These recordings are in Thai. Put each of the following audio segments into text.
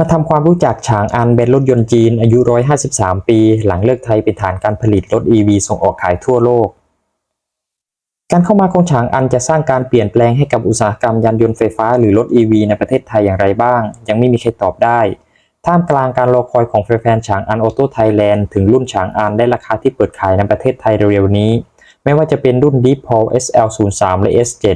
มาทำความรู้จักฉางอันแบรนรถยนต์จีนอายุ 153 ปี หลังเลิกไทยเป็นฐานการผลิตรถ EV ส่งออกขายทั่วโลก การเข้ามาของฉางอันจะสร้างการเปลี่ยนแปลงให้กับอุตสาหกรรมยานยนต์ไฟฟ้าหรือรถ EV ในประเทศไทยอย่างไรบ้าง ยังไม่มีใครตอบได้ ท่ามกลางการรอคอยของแฟนๆฉางอันออโต้ไทยแลนด์ถึงรุ่นฉางอันได้ราคาที่เปิดขายในประเทศไทยเร็วๆนี้ ไม่ว่าจะเป็นรุ่น Deep Paul SL03 และ S7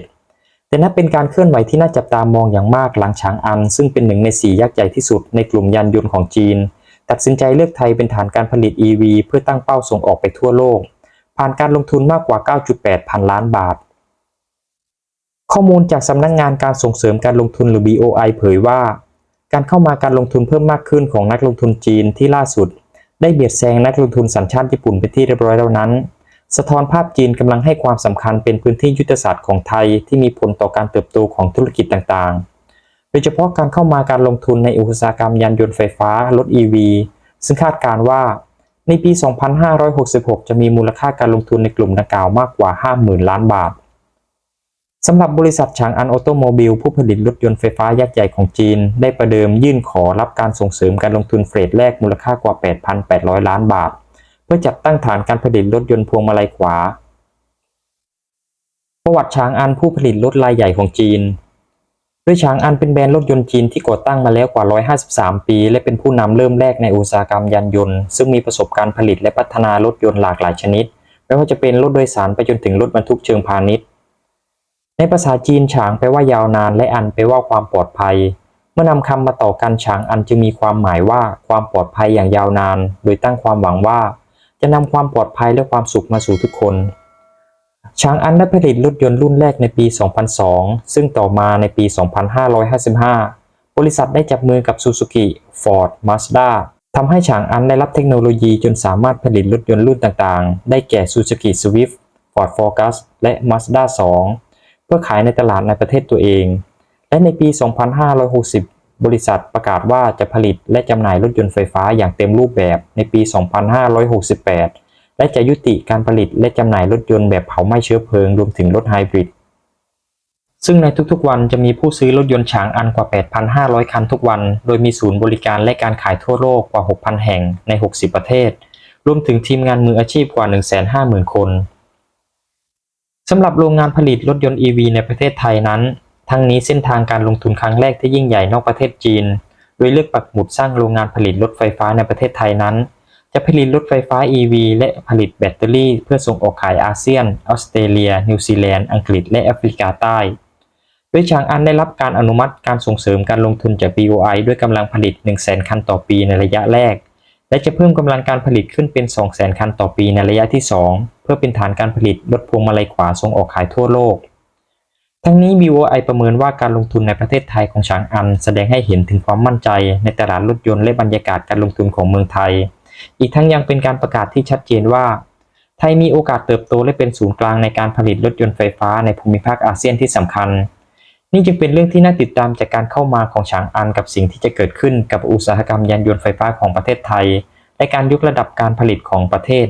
แต่นับเป็นการเคลื่อนไหวที่น่าจับตามองอย่างมากหลังฉางอัน ซึ่งเป็นหนึ่งในสี่ยักษ์ใหญ่ที่สุดในกลุ่มยานยนต์ของจีน ตัดสินใจเลือกไทยเป็นฐานการผลิต EV เพื่อตั้งเป้าส่งออกไปทั่วโลก ผ่านการลงทุนมากกว่า 9.8 พันล้านบาท ข้อมูลจากสำนักงงานการส่งเสริมการลงทุนหรือ BOI เผยว่า การเข้ามาการลงทุนเพิ่มมากขึ้นของนักลงทุนจีนที่ล่าสุด ได้เบียดแซงนักลงทุนสัญชาติญี่ปุ่นไปที่เรียบร้อยแล้วนั้น สะท้อนภาพจีนกำลังให้ความสำคัญเป็นพื้นที่ยุทธศาสตร์ของไทยที่มีผลต่อการเติบโตของธุรกิจต่างๆ โดยเฉพาะการเข้ามาการลงทุนในอุตสาหกรรมยานยนต์ไฟฟ้า รถ EV ซึ่งคาดการณ์ว่า ในปี 2566 จะมีมูลค่าการลงทุนในกลุ่มดังกล่าวมากกว่า 50,000 ล้านบาทสำหรับบริษัทฉางอันออโตโมบิล ผู้ผลิตรถยนต์ไฟฟ้ายักษ์ใหญ่ของจีน ได้ประเดิมยื่นขอรับการส่งเสริมการลงทุนเฟสแรกมูลค่ากว่า 8,800 ล้านบาท เพื่อจัดตั้งฐานการผลิตรถยนต์พวงมาลัยขวา ประวัติฉางอันผู้ผลิตรถรายใหญ่ของจีนโดยฉางอันเป็นแบรนด์รถยนต์จีนที่ก่อตั้งมาแล้วกว่า 153 ปี และเป็นผู้นำเริ่มแรกในอุตสาหกรรมยานยนต์ ซึ่งมีประสบการณ์ผลิตและพัฒนารถยนต์หลากหลายชนิด ไม่ว่าจะเป็นรถโดยสารไปจนถึงรถบรรทุกเชิงพาณิชย์ ในภาษาจีนฉางแปลว่ายาวนานและอันแปลว่าความปลอดภัยเมื่อนำคำมาต่อกันฉางอันจึงมีความหมายว่าความปลอดภัยอย่างยาวนาน โดยตั้งความหวังว่า จะนำความปลอดภัยและความสุขมาสู่ทุกคนฉางอันได้ผลิตรถยนต์รุ่นแรกในปี 2002 ซึ่งต่อมาในปี 2555 บริษัทได้จับมือกับ Suzuki, Ford, Mazda ทำให้ฉางอันได้รับเทคโนโลยีจนสามารถผลิตรถยนต์รุ่นต่างๆ ได้แก่ Suzuki Swift, Ford Focus และ Mazda 2 เพื่อขายในตลาดในประเทศตัวเอง และในปี 2560 บริษัทประกาศว่าจะผลิตและจำหน่ายรถยนต์ไฟฟ้าอย่างเต็มรูปแบบในปี 2568 และจะยุติการผลิตและจำหน่ายรถยนต์แบบเผาไหม้เชื้อเพลิงรวมถึงรถไฮบริด ซึ่งในทุกๆวันจะมีผู้ซื้อรถยนต์ฉางอันกว่า 8,500 คันทุกวัน โดยมีศูนย์บริการและการขายทั่วโลกกว่า 6,000 แห่งใน 60 ประเทศ รวมถึงทีมงานมืออาชีพกว่า 150,000 คนสำหรับโรงงานผลิตรถยนต์ EV ในประเทศไทยนั้น ทั้งนี้เส้นทางการลงทุนครั้งแรกที่ยิ่งใหญ่นอกประเทศจีน โดยเลือกปักหมุดสร้างโรงงานผลิตรถไฟฟ้าในประเทศไทยนั้น จะผลิตรถไฟฟ้า EV และผลิตแบตเตอรี่เพื่อส่งออกขายอาเซียน ออสเตรเลีย นิวซีแลนด์ อังกฤษ และแอฟริกาใต้โดยฉางอันได้รับการอนุมัติการส่งเสริมการลงทุนจาก BOI ด้วยกำลังผลิต 100,000 คันต่อปีในระยะแรก และจะเพิ่มกำลังการผลิตขึ้นเป็น 200,000 คันต่อปีในระยะที่ 2 เพื่อเป็นฐานการผลิตรถพวงมาลัยขวาส่งออกขายทั่วโลก ทั้งนี้ BOI ประเมินว่าการลงทุนในประเทศไทยของฉางอัน แสดงให้เห็นถึงความมั่นใจในตลาดรถยนต์และบรรยากาศการลงทุนของเมืองไทย อีกทั้งยังเป็นการประกาศที่ชัดเจนว่า ไทยมีโอกาสเติบโตและเป็นศูนย์กลางในการผลิตรถยนต์ไฟฟ้าในภูมิภาคอาเซียนที่สำคัญ นี่จึงเป็นเรื่องที่น่าติดตามจากการเข้ามาของฉางอันกับสิ่งที่จะเกิดขึ้นกับอุตสาหกรรมยานยนต์ไฟฟ้าของประเทศไทย และการยกระดับการผลิตของประเทศ